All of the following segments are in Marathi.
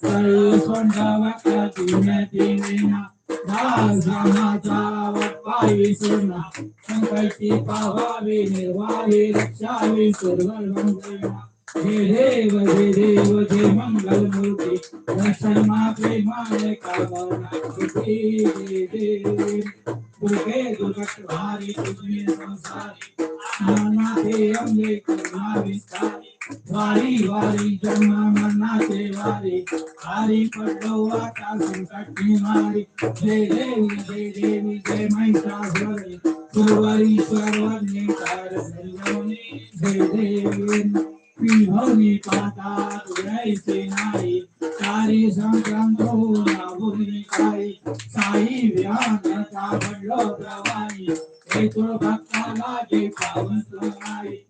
सर्वसंडवकदिनेतिनेन दासनातावत्पायिसुना संकल्पिपावावि निर्वाहि रक्षावि सर्वमङ्गलम् हे देव हे देव हे मङ्गलमूर्ति दर्शनमा प्रेमाय कामनाकृति हे देव दुर्गे दुर्गटभारि दुर्गे संसारि नाना ते अम्बे करुणा विस्तारि वारी वारी जन्मा मरणाचे वारी. वारी पडलो आता संकट मारी. जय देवी जय देवी जय महिषासुरी सर्वारी सर्वांनी कार संजमनी जय देवी विभवनी पाता उडायचे नाही. तारी संक्रांत नागुनी काही साई व्यानता पडलो प्रवाही. हे तो भक्ताला जे पावन नाही.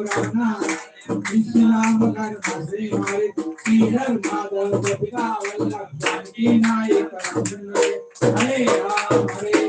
कैशवराना विश्वनाम कर्मासे मारे श्रीधर माधव गोपिका वल्लभ जानकी नायक रामचंद्र हरे राम हरे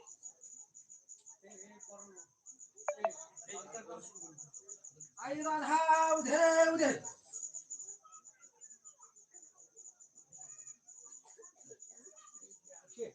ايضا هاود هاود هاود كيف؟